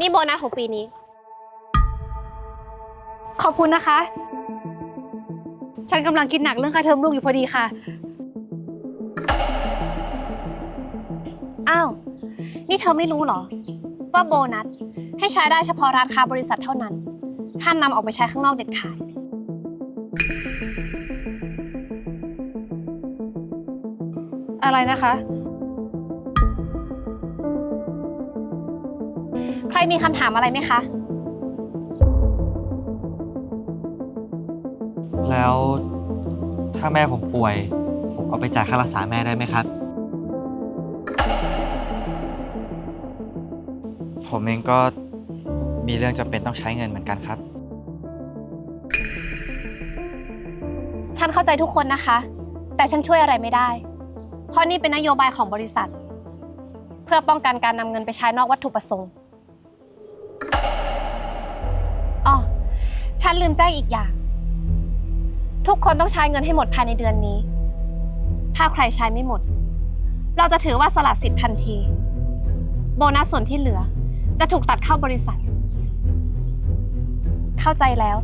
นี่โบนัสของปีนี้ ขอบคุณนะคะ ฉันกำลังคิดหนักเรื่องค่าเทอมลูกอยู่พอดีค่ะ อ้าว นี่เธอไม่รู้เหรอ ว่าโบนัส ให้ใช้ได้เฉพาะร้านค้าบริษัทเท่านั้น ห้ามนำออกไปใช้ข้างนอกเด็ดขาด อะไรนะคะ รมีคำถามอะไรไหมคะ แล้วถ้าแม่ผมป่วย ผมเอาไปจ่ายค่ารักษาแม่ได้ไหมครับ ผมเองก็มีเรื่องจำเป็นต้องใช้เงินเหมือนกันครับ ฉันเข้าใจทุกคนนะคะ แต่ฉันช่วยอะไรไม่ได้ เพราะนี่เป็นนโยบายของบริษัท เพื่อป้องกันการนำเงินไปใช้นอกวัตถุประสงค์ ฉันลืมแจ้งอีกอย่าง ทุกคนต้องใช้เงินให้หมดภายในเดือนนี้ ถ้าใครใช้ไม่หมด เราจะถือว่าสละสิทธิ์ทันที โบนัสส่วนที่เหลือ จะถูกตัดเข้าบริษัท เข้าใจแล้ว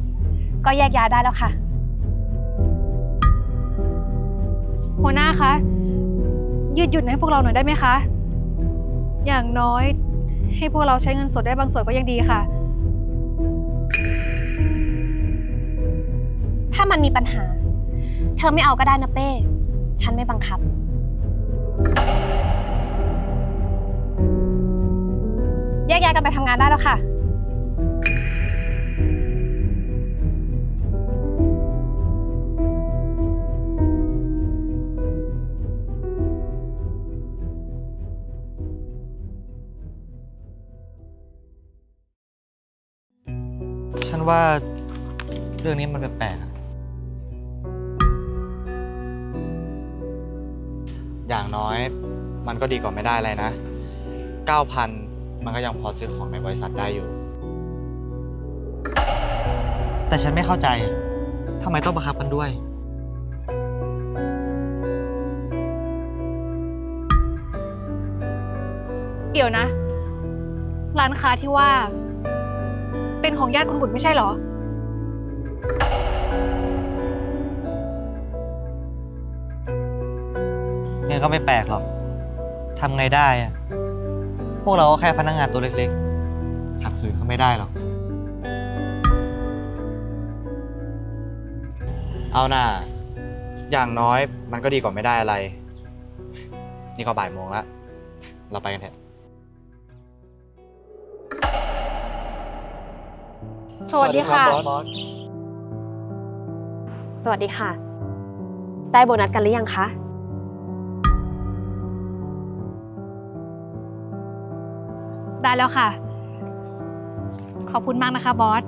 ก็แยกย้ายได้แล้วค่ะ หัวหน้าคะ ยืดหยุ่นให้พวกเราหน่อยได้ไหมคะ อย่างน้อย ให้พวกเราใช้เงินสดได้บางส่วนก็ยังดีค่ะามันมีปัญหา เธอไม่เอาก็ได้นะเป้ ฉันไม่บังคับ แยกย้ายกันไปทำงานได้แล้วค่ะ ฉันว่าเรื่องนี้มันแปลกๆอะ อย่างน้อยมันก็ดีกว่าไม่ได้อะไรนะ 9,000 มันก็ยังพอซื้อของในบริษัทได้อยู่ แต่ฉันไม่เข้าใจทำไมต้องบังคับกันด้วย เดี๋ยวนะ ร้านค้าที่ว่า เป็นของญาติคุณบุตรไม่ใช่เหรอ ก็ไม่แปลกหรอกทำไงได้อะพวกเราก็แค่พนักงานตัวเล็กๆขัดขืนเขาไม่ได้หรอก เอาหน่าอย่างน้อยมันก็ดีกว่าไม่ได้อะไร นี่ก็บ่ายโมงแล้ว เราไปกันเถอะ สวัสดีค่ะ สวัสดีค่ะ ได้โบนัสกันหรือยังคะ ได้แล้วค่ะ ขอบคุณมากนะคะบอส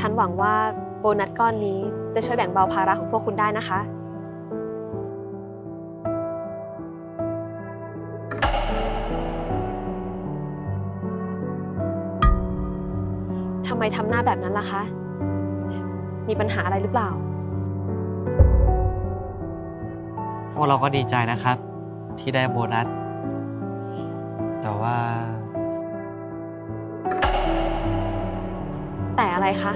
ฉันหวังว่าโบนัสก้อนนี้จะช่วยแบ่งเบาภาระของพวกคุณได้นะคะ ทำไมทำหน้าแบบนั้นล่ะคะ มีปัญหาอะไรหรือเปล่า พวกเราก็ดีใจนะครับ ที่ได้โบนัส แต่ว่า แต่อะไรคะ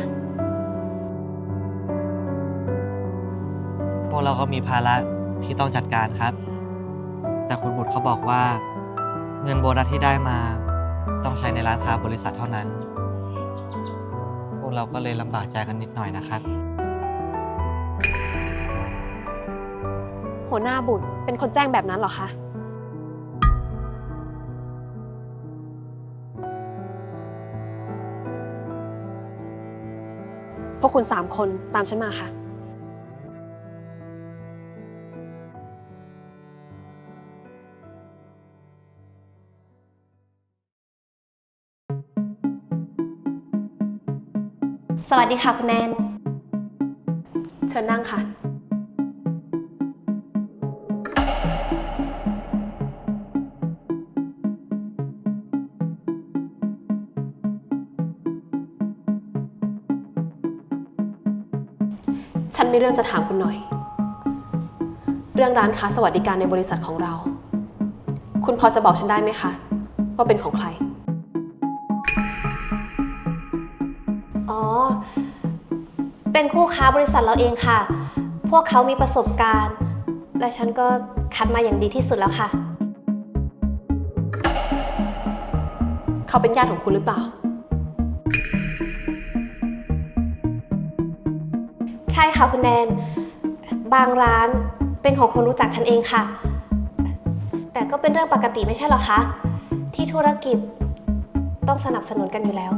พวกเราก็มีภาระที่ต้องจัดการครับ แต่คุณบุตรเขาบอกว่า เงินโบนัสที่ได้มาต้องใช้ในร้านค้าบริษัทเท่านั้น พวกเราก็เลยลำบากใจกันนิดหน่อยนะครับ หัวหน้าบุตรเป็นคนแจ้งแบบนั้นเหรอคะ วกคุณสามคนตามฉันมาค่ะ สวัสดีค่ะคุณแนน เชิญนั่งค่ะ ฉันมีเรื่องจะถามคุณหน่อย เรื่องร้านค้าสวัสดิการในบริษัทของเรา คุณพอจะบอกฉันได้ไหมคะ ว่าเป็นของใคร อ๋อ เป็นคู่ค้าบริษัทเราเองค่ะ พวกเขามีประสบการณ์ และฉันก็คัดมาอย่างดีที่สุดแล้วค่ะ เขาเป็นญาติของคุณหรือเปล่า ช่ค่ะคุณแนน บางร้านเป็นของคนรู้จักฉันเองค่ะ แต่ก็เป็นเรื่องปกติไม่ใช่หรอคะ ที่ธุรกิจต้องสนับสนุนกันอยู่แล้ว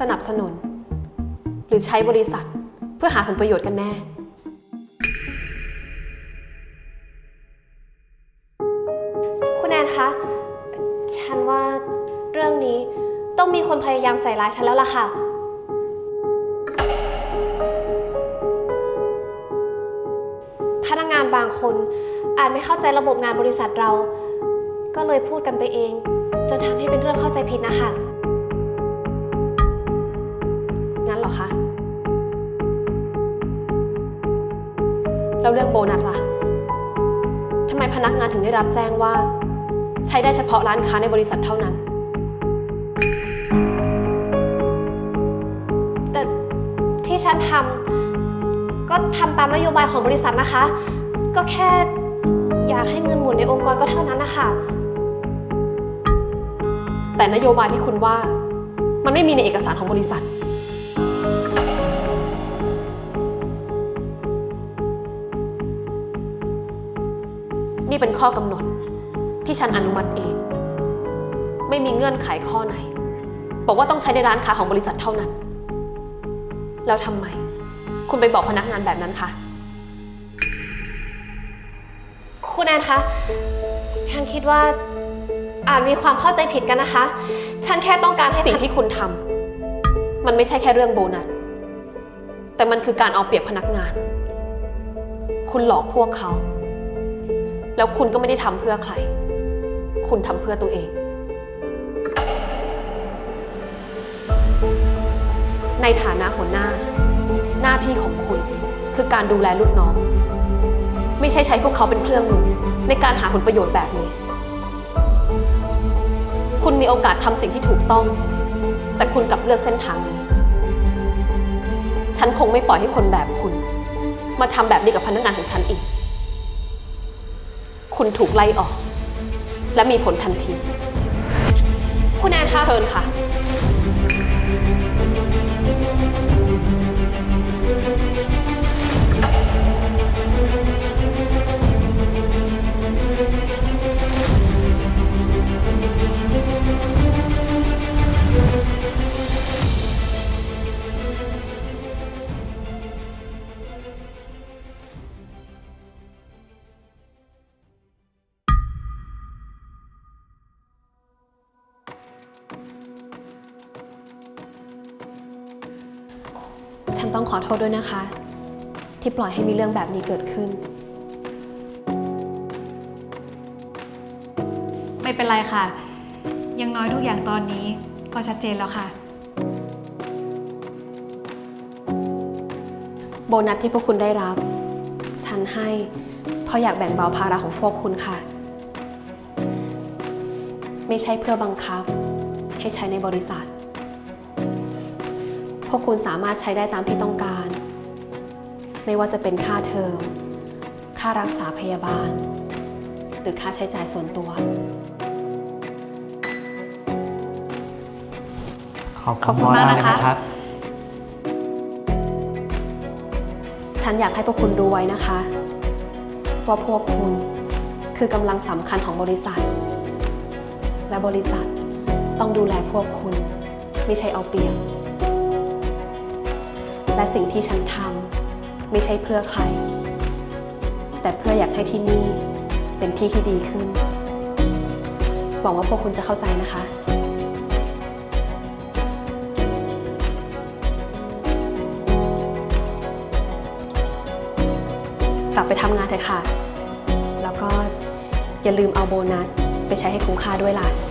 สนับสนุน หรือใช้บริษัทเพื่อหาผลประโยชน์กันแน่ คุณแนนคะ ฉันว่าเรื่องนี้ต้องมีคนพยายามใส่ร้ายฉันแล้วล่ะค่ะ คนอาจไม่เข้าใจระบบงานบริษัทเรา ก็เลยพูดกันไปเอง จนทำให้เป็นเรื่องเข้าใจผิดนะคะ งั้นเหรอคะ แล้วเรื่องโบนัสล่ะทำไมพนักงานถึงได้รับแจ้งว่า ใช้ได้เฉพาะร้านค้าในบริษัทเท่านั้น แต่ที่ฉันทำก็ทำตามนโยบายของบริษัทนะคะ ก็แค่ อยากให้เงินหมุนในองค์กรก็เท่านั้นนะคะแต่นโยบายที่คุณว่า มันไม่มีในเอกสารของบริษัท นี่เป็นข้อกำหนดที่ฉันอนุมัติเอง ไม่มีเงื่อนไขข้อไหน บอกว่าต้องใช้ในร้านค้าของบริษัทเท่านั้น แล้วทำไม คุณไปบอกพนักงานแบบนั้นคะ แอนคะ ฉันคิดว่าอาจมีความเข้าใจผิดกันนะคะ ฉันแค่ต้องการให้สิ่งที่คุณทำมันไม่ใช่แค่เรื่องโบนัส แต่มันคือการเอาเปรียบพนักงาน คุณหลอกพวกเขา แล้วคุณก็ไม่ได้ทำเพื่อใคร คุณทำเพื่อตัวเอง ในฐานะหัวหน้า หน้าที่ของคุณคือการดูแลลูกน้อง ไม่ใช่ใช้พวกเขาเป็นเครื่องมือในการหาผลประโยชน์แบบนี้ คุณมีโอกาสทำสิ่งที่ถูกต้อง แต่คุณกลับเลือกเส้นทางนี้ ฉันคงไม่ปล่อยให้คนแบบคุณ มาทำแบบนี้กับพนักงานของฉันอีก คุณถูกไล่ออก และมีผลทันที คุณแอนคะเชิญค่ะ ขอโทษด้วยนะคะ ที่ปล่อยให้มีเรื่องแบบนี้เกิดขึ้น ไม่เป็นไรค่ะ ยังน้อยทุกอย่างตอนนี้ก็ชัดเจนแล้วค่ะ โบนัสที่พวกคุณได้รับ ฉันให้เพราะอยากแบ่งเบาภาระของพวกคุณค่ะ ไม่ใช่เพื่อบังคับ ให้ใช้ในบริษัท พวกคุณสามารถใช้ได้ตามที่ต้องการ ไม่ว่าจะเป็นค่าเทอม ค่ารักษาพยาบาล หรือค่าใช้จ่ายส่วนตัว ขอบขอบคุณคุณบอสมากมากเลยนะคะนะครับฉันอยากให้พวกคุณรู้ไว้นะคะ ว่าพวกคุณคือกำลังสำคัญของบริษัท และบริษัทต้องดูแลพวกคุณ ไม่ใช่เอาเปรียบ และสิ่งที่ฉันทำไม่ใช่เพื่อใคร แต่เพื่ออยากให้ที่นี่เป็นที่ที่ดีขึ้น หวังว่าพวกคุณจะเข้าใจนะคะกลับไปทำงานเถอะค่ะ แล้วก็อย่าลืมเอาโบนัสไปใช้ให้คุ้มค่าด้วยล่ะ